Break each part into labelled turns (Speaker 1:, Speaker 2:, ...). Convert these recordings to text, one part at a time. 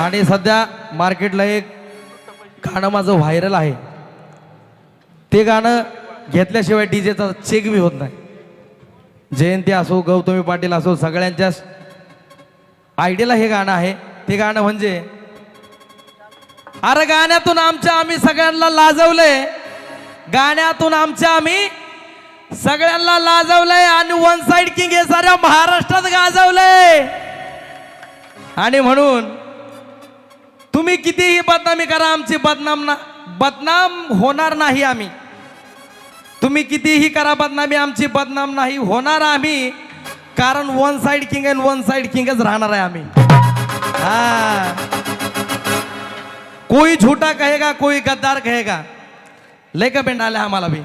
Speaker 1: आणि सध्या मार्केटला एक गाणं माझं व्हायरल आहे. ते गाणं घेतल्याशिवाय डीजेचा चेक बी होत नाही. जयंती असो गौतमी पाटील असो सगळ्यांच्याच आयडियाला हे गाणं आहे. ते गाणं म्हणजे अरे गाण्यातून आमच्या आम्ही सगळ्यांना लाजवलंय. गाण्यातून आमच्या आम्ही सगळ्यांना लाजवलंय आणि वन साइड किंग हे साऱ्या महाराष्ट्रात गाजवलंय. आणि म्हणून तुम्ही कितीही बदनामी करा आमची बदनाम ना बदनाम होणार नाही आम्ही. तुम्ही कितीही करा बदनामी आमची बदनाम नाही होणार आम्ही. कारण one side king and one side किंगच राहणार आहे आम्ही. हा. कोई झूठा कहेगा कोई गद्दार कहेगा. लय कमेंट आल्या आम्हाला भी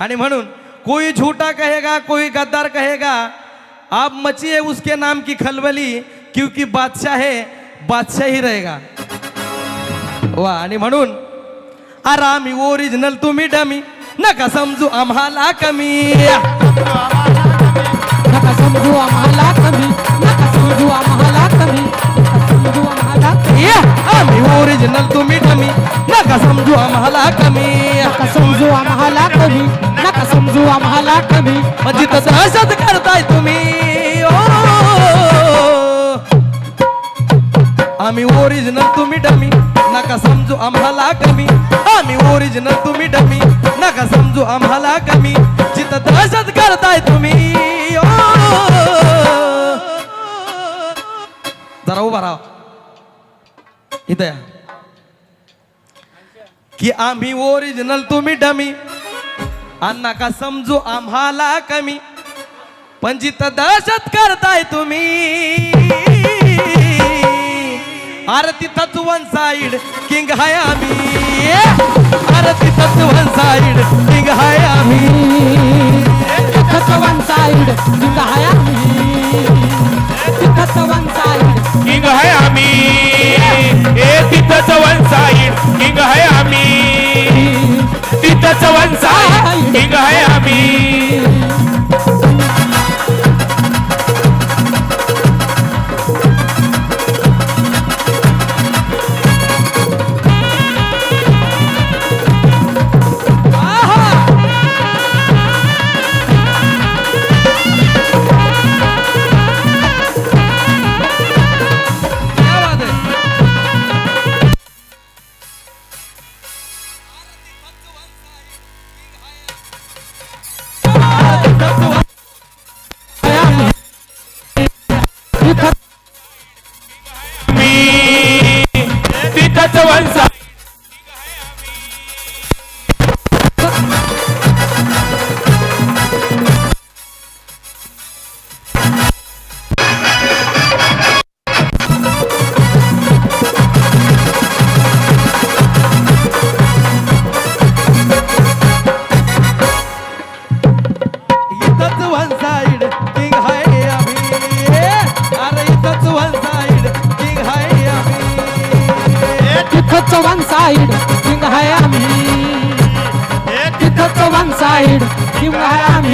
Speaker 1: आणि म्हणून कोई झूठा कहेगा कोई गद्दार कहेगा आप मची है उसके नाम की खलबली क्योंकि बादशाह है बादशाह रहेगा. वा आणि म्हणून आरामी ओरिजिनल तुम्ही डमी. नका समजू आम्हाला कमी.
Speaker 2: नका समजू आम्हाला कमी. नका समजू आम्हाला कमी. नका समजू आम्हाला कमी.
Speaker 1: आम्ही ओरिजिनल तुम्ही डमी. नका समजू आम्हाला कमी.
Speaker 2: नका समजू आम्हाला कमी. नका समजू आम्हाला कमी.
Speaker 1: म्हणजे तसं असंच करताय तुम्ही आम्ही ओरिजिनल तुम्ही डमी नका समजू आम्हाला कमी. आम्ही ओरिजिनल तुम्ही डमी नका समजू आम्हाला कमी. जिथं दहशत करताय तुम्ही. जरा उभा राहा. इथं या. की आम्ही ओरिजिनल तुम्ही डमी आणि नका समजू आम्हाला कमी. पण जिथं दहशत करताय तुम्ही आरती तिथंच वन साइड किंग हाय आम्ही. आरती तिथंच वन साइड किंग हाय आम्ही.
Speaker 2: तिथंच वन साइड किंग आहे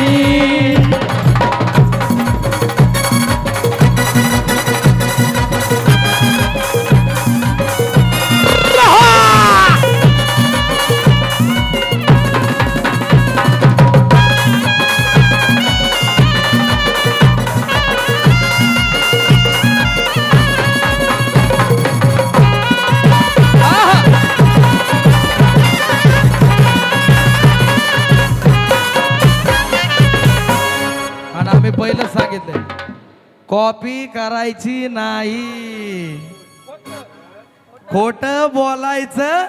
Speaker 2: नहीं
Speaker 1: आणि आम्ही पहिलं सांगितलंय. कॉपी करायची नाही. खोट बोलायचं.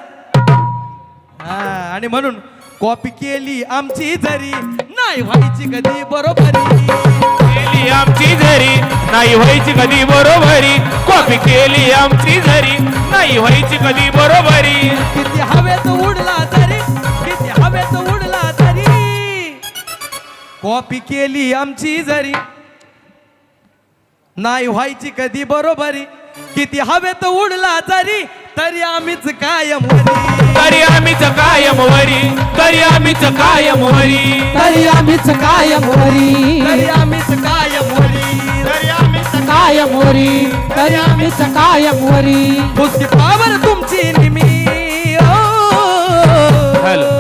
Speaker 1: हा आणि म्हणून कॉपी केली आमची जरी नाही व्हायची कधी बरोबरी.
Speaker 3: केली आमची जरी नाही व्हायची कधी बरोबरी. कॉपी केली आमची जरी नाही व्हायची कधी बरोबरी.
Speaker 1: किती हवेत उडला तरी कॉपी केली आमची जरी. नाही व्हायची कधी बरोबरी. किती हवेत उडला तरी तरी आम्हीच कायम वरी.
Speaker 3: तरी आम्हीच कायम वरी. तरी आम्हीच कायम वरी.
Speaker 2: तरी आम्हीच कायम वरी.
Speaker 1: तरी आम्हीच कायम वरी.
Speaker 3: तरी आम्हीच
Speaker 2: कायम वरी. तरी आम्हीच कायम वरी.
Speaker 1: फुसकी पावर तुमची निमी
Speaker 3: हॅलो.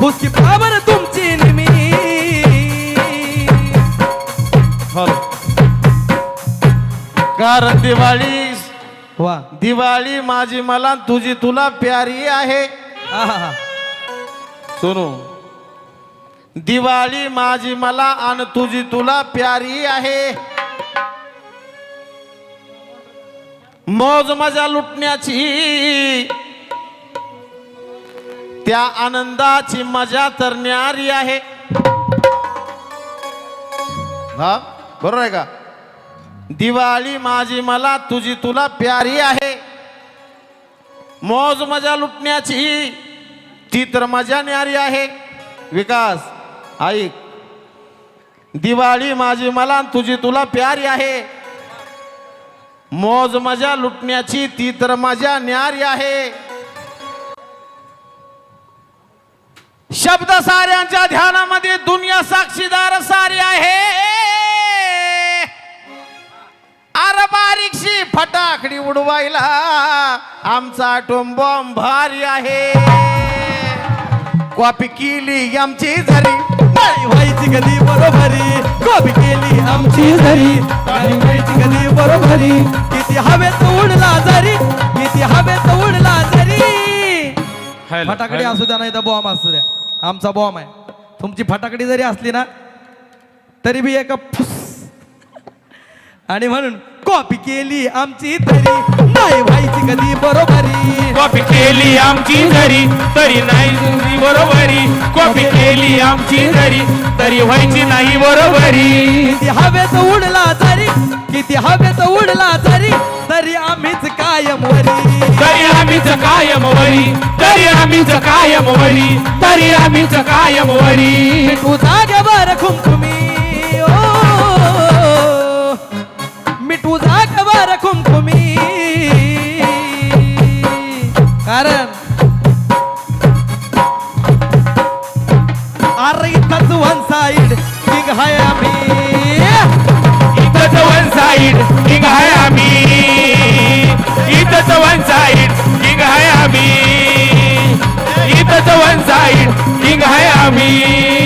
Speaker 1: फुसकी पावर
Speaker 4: कारण दिवाळी.
Speaker 1: वा.
Speaker 4: दिवाळी माझी मला तुझी तुला प्यारी आहे.
Speaker 1: आहा.
Speaker 4: सोनू दिवाळी माझी मला आणि तुझी तुला प्यारी आहे. मौज मजा लुटण्याची त्या आनंदाची मजा तर न्यारी आहे. हा बरोबर आहे का? दिवाळी माझी मला तुझी तुला प्यारी आहे. मौज मजा लुटण्याची ती तर मजा न्यारी आहे. विकास ऐक. दिवाळी माझी मला तुझी तुला प्यारी आहे. मौज मजा लुटण्याची ती तर मजा न्यारी आहे. शब्द साऱ्यांच्या ध्यान फटाकडी उडवायला आमचा टोम बॉम्ब भारी आहे. कॉपी केली आमची झरी.
Speaker 1: नाही व्हायची कधी बरोबरी. कॉपी केली आमची नाही व्हायची कधी बरोबरी. किती हवेत उडला जरी किती हवेत उडला जरी
Speaker 3: हॅलो.
Speaker 1: फटाकडी असू द्या नाही तर बॉम्ब असू द्या. आमचा बॉम्ब आहे. तुमची फटाकडी जरी असली ना तरी बी एका फुस आणि म्हणून कॉपी केली आमची तरी. नाही व्हायची कधी बरोबरी.
Speaker 3: कॉपी केली आमची घरी तरी नाही तुझी बरोबरी. कॉपी केली आमची घरी तरी व्हायची नाही बरोबरी.
Speaker 1: किती हवेत उडला जरी किती हवेत उडला जरी तरी आम्हीच कायम वरी.
Speaker 3: तरी आम्हीच कायम वरी तरी आम्हीच कायम वरी तरी आम्हीच कायम वरी.
Speaker 1: तू जागेवर खुमखुमी जागेवर खुमखुमी कारण अरे इथंच वन साईड किंग हाय आम्ही.
Speaker 3: इथंच वन साईड किंग हाय आम्ही. इथंच वन साईड किंग हाय आम्ही. इथंच वन साईड किंग हाय आम्ही.